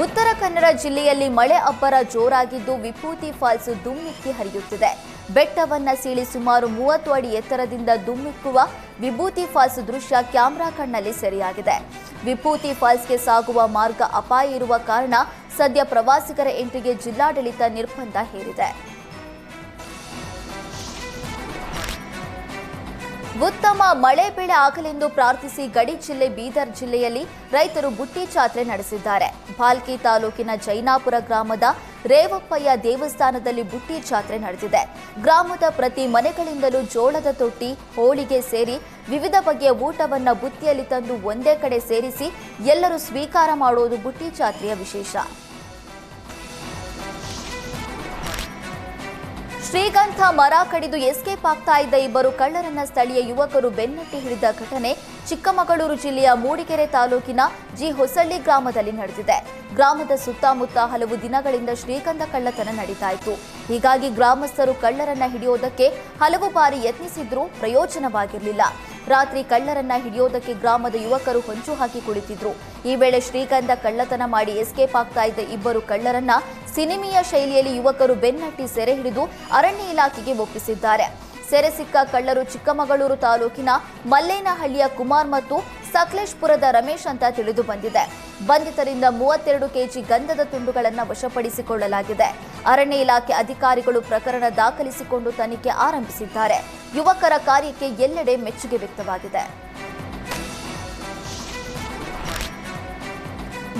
ಉತ್ತರ ಕನ್ನಡ ಜಿಲ್ಲೆಯಲ್ಲಿ ಮಳೆ ಅಬ್ಬರ ಜೋರಾಗಿದ್ದು ವಿಭೂತಿ ಫಾಲ್ಸ್ ದುಮ್ಮಿಕ್ಕಿ ಹರಿಯುತ್ತಿದೆ. ಬೆಟ್ಟವನ್ನ ಸೀಳಿ ಸುಮಾರು ಮೂವತ್ತು ಅಡಿ ಎತ್ತರದಿಂದ ದುಮ್ಮಿಕ್ಕುವ ವಿಭೂತಿ ಫಾಲ್ಸ್ ದೃಶ್ಯ ಕ್ಯಾಮೆರಾ ಕಣ್ಣಲ್ಲಿ ಸೆರೆಯಾಗಿದೆ. ವಿಭೂತಿ ಫಾಲ್ಸ್ಗೆ ಸಾಗುವ ಮಾರ್ಗ ಅಪಾಯ ಇರುವ ಕಾರಣ ಸದ್ಯ ಪ್ರವಾಸಿಗರ ಎಂಟ್ರಿಗೆ ಜಿಲ್ಲಾಡಳಿತ ನಿರ್ಬಂಧ ಹೇರಿದೆ. ಉತ್ತಮ ಮಳೆ ಬೆಳೆ ಆಗಲೆಂದು ಪ್ರಾರ್ಥಿಸಿ ಗಡಿ ಜಿಲ್ಲೆ ಬೀದರ್ ಜಿಲ್ಲೆಯಲ್ಲಿ ರೈತರು ಬುಟ್ಟಿ ಜಾತ್ರೆ ನಡೆಸಿದ್ದಾರೆ. ಭಾಲ್ಕಿ ತಾಲೂಕಿನ ಜೈನಾಪುರ ಗ್ರಾಮದ ರೇವಪ್ಪಯ್ಯ ದೇವಸ್ಥಾನದಲ್ಲಿ ಬುಟ್ಟಿ ಜಾತ್ರೆ ನಡೆದಿದೆ. ಗ್ರಾಮದ ಪ್ರತಿ ಮನೆಗಳಿಂದಲೂ ಜೋಳದ ತೊಟ್ಟಿ, ಹೋಳಿಗೆ ಸೇರಿ ವಿವಿಧ ಬಗೆಯ ಊಟವನ್ನ ಬುತ್ತಿಯಲ್ಲಿ ತಂದು ಒಂದೇ ಕಡೆ ಸೇರಿಸಿ ಎಲ್ಲರೂ ಸ್ವೀಕಾರ ಮಾಡುವುದು ಬುಟ್ಟಿ ಜಾತ್ರೆಯ ವಿಶೇಷ. ಶ್ರೀಗಂಧ ಮರ ಕಡಿದು ಎಸ್ಕೇಪ್ ಆಗ್ತಾ ಇದ್ದ ಇಬ್ಬರು ಕಳ್ಳರನ್ನ ಸ್ಥಳೀಯ ಯುವಕರು ಬೆನ್ನಟ್ಟಿ ಹಿಡಿದ ಘಟನೆ ಚಿಕ್ಕಮಗಳೂರು ಜಿಲ್ಲೆಯ ಮೂಡಿಗೆರೆ ತಾಲೂಕಿನ ಜಿ ಹೊಸಳ್ಳಿ ಗ್ರಾಮದಲ್ಲಿ ನಡೆದಿದೆ. ಗ್ರಾಮದ ಸುತ್ತಮುತ್ತ ಹಲವು ದಿನಗಳಿಂದ ಶ್ರೀಗಂಧ ಕಳ್ಳತನ ನಡೀತಾ ಇತ್ತು. ಹೀಗಾಗಿ ಗ್ರಾಮಸ್ಥರು ಕಳ್ಳರನ್ನ ಹಿಡಿಯೋದಕ್ಕೆ ಹಲವು ಬಾರಿ ಯತ್ನಿಸಿದ್ರೂ ಪ್ರಯೋಜನವಾಗಿರಲಿಲ್ಲ. ರಾತ್ರಿ ಕಳ್ಳರನ್ನ ಹಿಡಿಯೋದಕ್ಕೆ ಗ್ರಾಮದ ಯುವಕರು ಹೊಂಚು ಹಾಕಿ ಕುಳಿತಿದ್ರು. ಈ ವೇಳೆ ಶ್ರೀಗಂಧ ಕಳ್ಳತನ ಮಾಡಿ ಎಸ್ಕೇಪ್ ಆಗ್ತಾ ಇದ್ದ ಇಬ್ಬರು ಕಳ್ಳರನ್ನ ಸಿನಿಮೀಯ ಶೈಲಿಯಲ್ಲಿ ಯುವಕರು ಬೆನ್ನಟ್ಟಿ ಸೆರೆ ಹಿಡಿದು ಅರಣ್ಯ ಇಲಾಖೆಗೆ ಒಪ್ಪಿಸಿದ್ದಾರೆ. ಸೆರೆ ಸಿಕ್ಕ ಕಳ್ಳರು ಚಿಕ್ಕಮಗಳೂರು ತಾಲೂಕಿನ ಮಲ್ಲೇನಹಳ್ಳಿಯ ಕುಮಾರ್ ಮತ್ತು ಸಕಲೇಶ್ಪುರದ ರಮೇಶ್ ಅಂತ ತಿಳಿದು ಬಂದಿದೆ. ಬಂಧಿತರಿಂದ ಮೂವತ್ತೆರಡು ಕೆಜಿ ಗಂಧದ ತುಂಡುಗಳನ್ನು ವಶಪಡಿಸಿಕೊಳ್ಳಲಾಗಿದೆ. ಅರಣ್ಯ ಇಲಾಖೆ ಅಧಿಕಾರಿಗಳು ಪ್ರಕರಣ ದಾಖಲಿಸಿಕೊಂಡು ತನಿಖೆ ಆರಂಭಿಸಿದ್ದಾರೆ. ಯುವಕರ ಕಾರ್ಯಕ್ಕೆ ಎಲ್ಲೆಡೆ ಮೆಚ್ಚುಗೆ ವ್ಯಕ್ತವಾಗಿದೆ.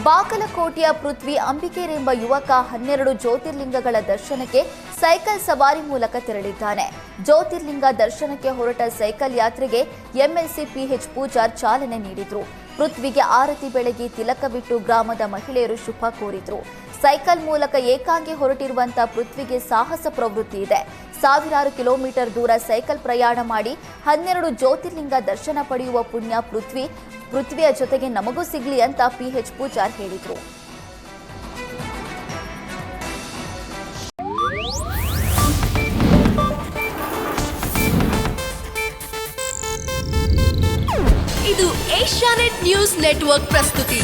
ಬಾಗಲಕೋಟೆಯ ಪೃಥ್ವಿ ಅಂಬಿಕೇರ್ ಎಂಬ ಯುವಕ ಹನ್ನೆರಡು ಜ್ಯೋತಿರ್ಲಿಂಗಗಳ ದರ್ಶನಕ್ಕೆ ಸೈಕಲ್ ಸವಾರಿ ಮೂಲಕ ತೆರಳಿದ್ದಾನೆ. ಜ್ಯೋತಿರ್ಲಿಂಗ ದರ್ಶನಕ್ಕೆ ಹೊರಟ ಸೈಕಲ್ ಯಾತ್ರೆಗೆ ಎಂಎಲ್ಸಿ ಪಿಎಚ್ ಪೂಜಾರ್ ಚಾಲನೆ ನೀಡಿದ್ರು. ಪೃಥ್ವಿಗೆ ಆರತಿ ಬೆಳಗ್ಗೆ ತಿಲಕವಿಟ್ಟು ಗ್ರಾಮದ ಮಹಿಳೆಯರು ಶುಭ ಕೋರಿದ್ರು. ಸೈಕಲ್ ಮೂಲಕ ಏಕಾಂಗಿ ಹೊರಟಿರುವಂತ ಪೃಥ್ವಿಗೆ ಸಾಹಸ ಪ್ರವೃತ್ತಿ ಇದೆ. ಸಾವಿರಾರು ಕಿಲೋಮೀಟರ್ ದೂರ ಸೈಕಲ್ ಪ್ರಯಾಣ ಮಾಡಿ ಹನ್ನೆರಡು ಜ್ಯೋತಿರ್ಲಿಂಗ ದರ್ಶನ ಪಡೆಯುವ ಪುಣ್ಯ ಪೃಥ್ವಿ ಪೃಥ್ವಿಯ ಜೊತೆಗೆ ನಮಗೂ ಸಿಗ್ಲಿ ಅಂತ ಪಿಎಚ್ ಪೂಜಾರ್ ಹೇಳಿದ್ರು. ಇದು ಏಷ್ಯಾನೆಟ್ ನ್ಯೂಸ್ ನೆಟ್ವರ್ಕ್ ಪ್ರಸ್ತುತಿ.